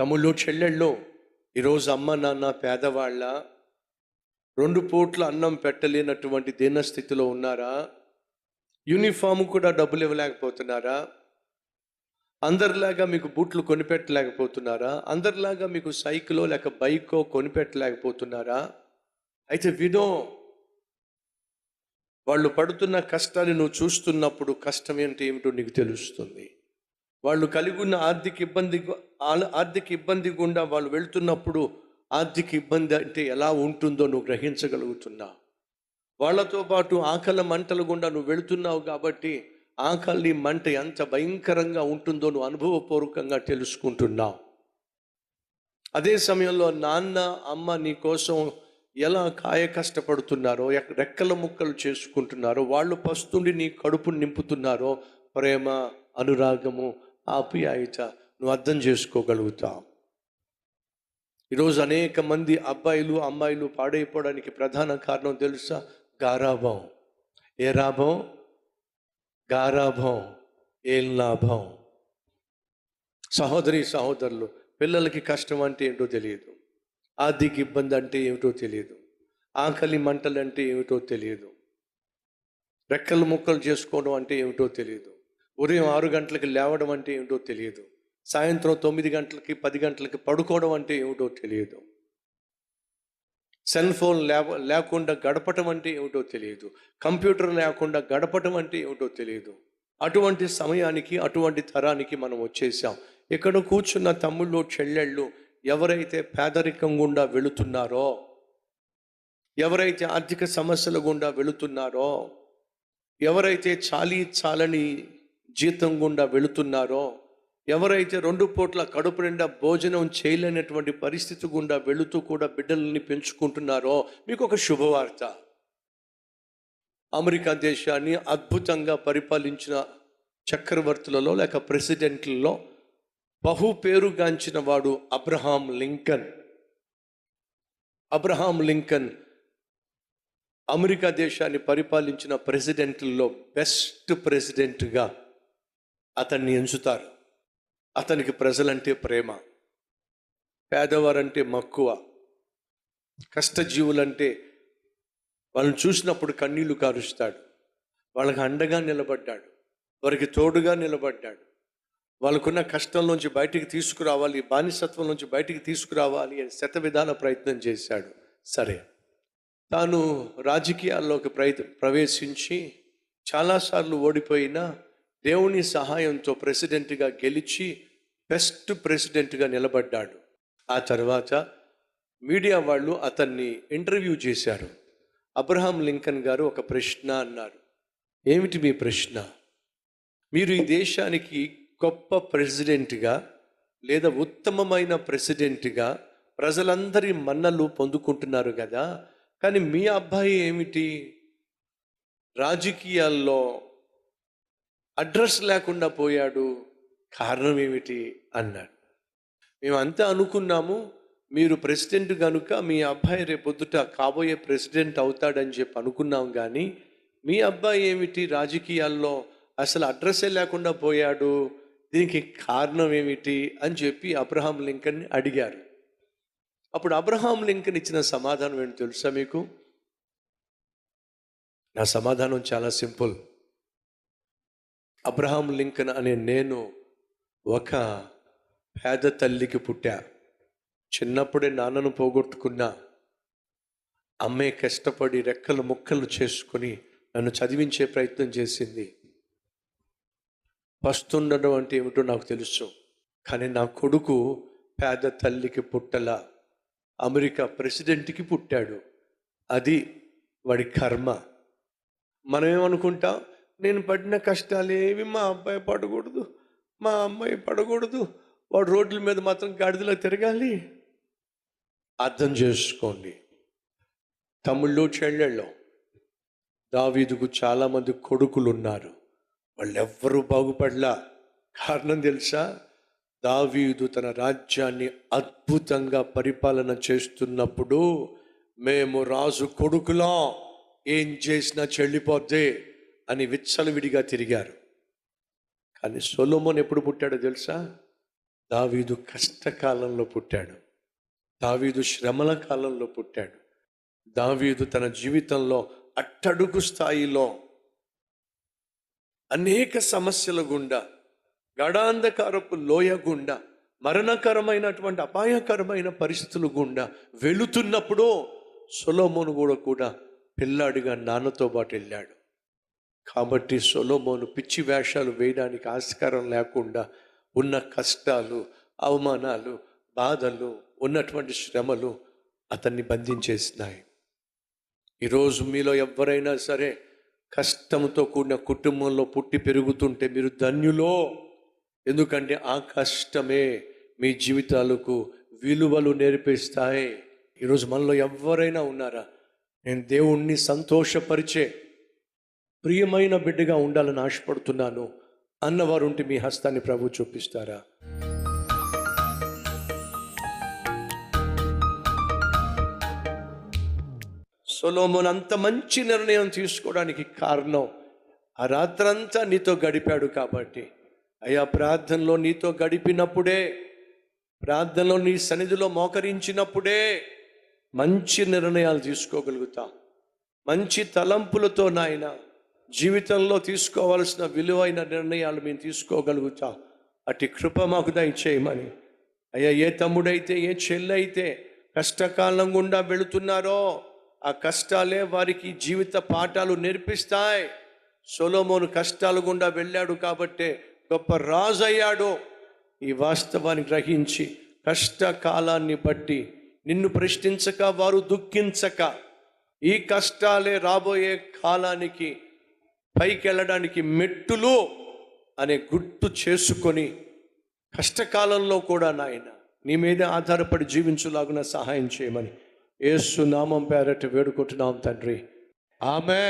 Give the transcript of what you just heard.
తమ్ముళ్ళు చెల్లెళ్ళు ఈరోజు అమ్మ నాన్న పేదవాళ్ళ రెండు పూట్ల అన్నం పెట్టలేనటువంటి దీనస్థితిలో ఉన్నారా? యూనిఫామ్ కూడా డబ్బులు ఇవ్వలేకపోతున్నారా? అందరిలాగా మీకు బూట్లు కొనిపెట్టలేకపోతున్నారా? అందరిలాగా మీకు సైకిలో లేక బైకో కొనిపెట్టలేకపోతున్నారా? అయితే వినో వాళ్ళు పడుతున్న కష్టాన్ని నువ్వు చూస్తున్నప్పుడు కష్టం ఏంటి ఏమిటో నీకు తెలుస్తుంది. వాళ్ళు కలిగి ఉన్న ఆర్థిక ఇబ్బంది ఆర్థిక ఇబ్బంది గుండా వాళ్ళు వెళ్తున్నప్పుడు ఆర్థిక ఇబ్బంది అంటే ఎలా ఉంటుందో నువ్వు గ్రహించగలుగుతున్నావు వాళ్ళతో పాటు ఆకలి మంటలు గుండా నువ్వు వెళుతున్నావు కాబట్టి ఆకలి మంట ఎంత భయంకరంగా ఉంటుందో నువ్వు అనుభవపూర్వకంగా తెలుసుకుంటున్నావు అదే సమయంలో నాన్న అమ్మ నీ కోసం ఎలా కాయ కష్టపడుతున్నారో రెక్కల ముక్కలు చేసుకుంటున్నారో వాళ్ళు పస్తుండి నీ కడుపు నింపుతున్నారో ప్రేమ అనురాగము ఆప్యాయత నువ్వు అర్థం చేసుకోగలుగుతావు. ఈరోజు అనేక మంది అబ్బాయిలు అమ్మాయిలు పాడైపోవడానికి ప్రధాన కారణం తెలుసా? గారాభం. ఏ రాభం? గారాభం. ఏం లాభం? సహోదరి సహోదరులు పిల్లలకి కష్టం అంటే ఏంటో తెలియదు. ఆర్థిక ఇబ్బంది అంటే ఏమిటో తెలియదు. ఆకలి మంటలు అంటే ఏమిటో తెలియదు. రెక్కలు ముక్కలు చేసుకోవడం అంటే ఏమిటో తెలియదు. ఉదయం ఆరు గంటలకు లేవడం అంటే ఏమిటో తెలియదు. సాయంత్రం తొమ్మిది గంటలకి పది గంటలకి పడుకోవడం అంటే ఏమిటో తెలియదు. సెల్ ఫోన్ లేవ లేకుండా గడపటం అంటే ఏమిటో తెలియదు. కంప్యూటర్ లేకుండా గడపటం అంటే ఏమిటో తెలియదు. అటువంటి సమయానికి అటువంటి తరానికి మనం వచ్చేసాం. ఇక్కడ కూర్చున్న తమ్ముళ్ళు చెల్లెళ్ళు ఎవరైతే పేదరికం గుండా వెళుతున్నారో ఎవరైతే ఆర్థిక సమస్యల గుండా వెళుతున్నారో ఎవరైతే చాలీ చాలని జీతం గుండా వెళుతున్నారో ఎవరైతే రెండు పూట్ల కడుపు నిండా భోజనం చేయలేనటువంటి పరిస్థితి గుండా వెళుతూ కూడా బిడ్డల్ని పెంచుకుంటున్నారో మీకు ఒక శుభవార్త. అమెరికా దేశాన్ని అద్భుతంగా పరిపాలించిన చక్రవర్తులలో లేక ప్రెసిడెంట్లలో బహు పేరుగాంచిన వాడు Abraham Lincoln. Abraham Lincoln America దేశాన్ని పరిపాలించిన ప్రెసిడెంట్లలో బెస్ట్ ప్రెసిడెంట్గా అతన్ని ఎంచుతారు. అతనికి ప్రజలంటే ప్రేమ పేదవారంటే మక్కువ కష్టజీవులంటే వాళ్ళని చూసినప్పుడు కన్నీళ్ళు కారుస్తాడు. వాళ్ళకి అండగా నిలబడ్డాడు. వారికి తోడుగా నిలబడ్డాడు. వాళ్ళకున్న కష్టం నుంచి బయటికి తీసుకురావాలి బానిసత్వం నుంచి బయటికి తీసుకురావాలి అని శత విధాన ప్రయత్నం చేశాడు. సరే. తాను రాజకీయాల్లోకి ప్రయత్ ప్రవేశించి చాలాసార్లు ఓడిపోయినా దేవుని సహాయంతో ప్రెసిడెంట్గా గెలిచి బెస్ట్ ప్రెసిడెంట్గా నిలబడ్డాడు. ఆ తర్వాత మీడియా వాళ్ళు అతన్ని ఇంటర్వ్యూ చేశారు. అబ్రహాం లింకన్ గారు ఒక ప్రశ్న అన్నారు. ఏమిటి మీ ప్రశ్న? మీరు ఈ దేశానికి గొప్ప ప్రెసిడెంట్గా లేదా ఉత్తమమైన ప్రెసిడెంట్గా ప్రజలందరి మన్నలు పొందుకుంటున్నారు కదా! కానీ మీ అబ్బాయి ఏమిటి? రాజకీయాల్లో అడ్రస్ లేకుండా పోయాడు. కారణం ఏమిటి? అన్నాడు. మేమంతా అనుకున్నాము మీరు ప్రెసిడెంట్ కనుక మీ అబ్బాయి రేపొద్దుట కాబోయే ప్రెసిడెంట్ అవుతాడని చెప్పి అనుకున్నాం కానీ మీ అబ్బాయి ఏమిటి రాజకీయాల్లో అసలు అడ్రస్సే లేకుండా పోయాడు? దీనికి కారణం ఏమిటి? అని చెప్పి అబ్రహాం లింకన్ని అడిగారు. అప్పుడు అబ్రహాం లింకన్ ఇచ్చిన సమాధానం ఏంటి తెలుసా మీకు? నా సమాధానం చాలా సింపుల్. అబ్రహాం లింకన్ అనే నేను ఒక పేద తల్లికి పుట్టా. చిన్నప్పుడే నాన్నను పోగొట్టుకున్నా. అమ్మే కష్టపడి రెక్కలు ముక్కలు చేసుకొని నన్ను చదివించే ప్రయత్నం చేసింది. పస్తుండడం అంటే ఏమిటో నాకు తెలుసు. కానీ నా కొడుకు పేద తల్లికి పుట్టల. అమెరికా ప్రెసిడెంట్కి పుట్టాడు. అది వాడి కర్మ. మనం ఏమనుకుంటాం నేను పడిన కష్టాలు ఏవి మా అబ్బాయి పడకూడదు మా అమ్మాయి పడకూడదు. వాడు రోడ్ల మీద మాత్రం గాడిదలో తిరగాలి. అర్థం చేసుకోండి. తమ్ముళ్ళు చెల్లెళ్ళు. దావీదుకు చాలామంది కొడుకులు ఉన్నారు వాళ్ళెవ్వరూ బాగుపడలా. కారణం తెలుసా? దావీదు తన రాజ్యాన్ని అద్భుతంగా పరిపాలన చేస్తున్నప్పుడు మేము రాజు కొడుకులా. ఏం చేసినా చెల్లిపోద్ది. అని విచ్చలవిడిగా తిరిగారు. కానీ సొలోమోన్ ఎప్పుడు పుట్టాడో తెలుసా? దావీదు కష్టకాలంలో పుట్టాడు. దావీదు శ్రమల కాలంలో పుట్టాడు. దావీదు తన జీవితంలో అట్టడుగు స్థాయిలో అనేక సమస్యల గుండా గడాంధకారపు లోయ గుండా మరణకరమైనటువంటి అపాయకరమైన పరిస్థితుల గుండా వెళుతున్నప్పుడు సొలోమోను కూడా కూడా పిల్లాడిగా నాన్నతో పాటు వెళ్ళాడు. కాబట్టి సొలోమోను పిచ్చి వేషాలు వేయడానికి ఆస్కారం లేకుండా ఉన్న కష్టాలు అవమానాలు బాధలు ఉన్నటువంటి శ్రమలు అతన్ని బంధించేసినాయి. ఈరోజు మీలో ఎవరైనా సరే కష్టంతో కూడిన కుటుంబంలో పుట్టి పెరుగుతుంటే మీరు ధన్యులో. ఎందుకంటే ఆ కష్టమే మీ జీవితాలకు విలువలు నేర్పిస్తాయి. ఈరోజు మనలో ఎవరైనా ఉన్నారా? నేను దేవుణ్ణి సంతోషపరిచే ప్రియమైన బిడ్డగా ఉండాలని ఆశపడుతున్నాను. అన్నవారుంటి మీ హస్తాన్ని ప్రభు చూపిస్తారా? సొలోమోన్ అంత మంచి నిర్ణయం తీసుకోవడానికి కారణం ఆ రాత్రంతా నీతో గడిపాడు కాబట్టి. అయ్యా ప్రార్థనలో నీతో గడిపినప్పుడే ప్రార్థనలో నీ సన్నిధిలో మోకరించినప్పుడే మంచి నిర్ణయాలు తీసుకోగలుగుతాం. మంచి తలంపులతో నాయన జీవితంలో తీసుకోవాల్సిన విలువైన నిర్ణయాలు మేము తీసుకోగలుగుతాం. అటు కృప మాకు దయచేయమని. అయ్యా ఏ తమ్ముడైతే ఏ చెల్లైతే కష్టకాలం గుండా వెళుతున్నారో ఆ కష్టాలే వారికి జీవిత పాఠాలు నేర్పిస్తాయి. సొలోమోను కష్టాల గుండా వెళ్ళాడు కాబట్టే గొప్ప రాజు అయ్యాడు ఈ వాస్తవాన్ని గ్రహించి కష్టకాలాన్ని బట్టి నిన్ను ప్రశ్నించక వారు దుఃఖించక ఈ కష్టాలే రాబోయే కాలానికి పైకి వెళ్ళడానికి మెట్టులు అనే గుర్తు చేసుకొని కష్టకాలంలో కూడా నాయన నీ మీద ఆధారపడి జీవించులాగున సహాయం చేయమని ఏసు నామం పేరట వేడుకుంటున్నాం తండ్రి. ఆమె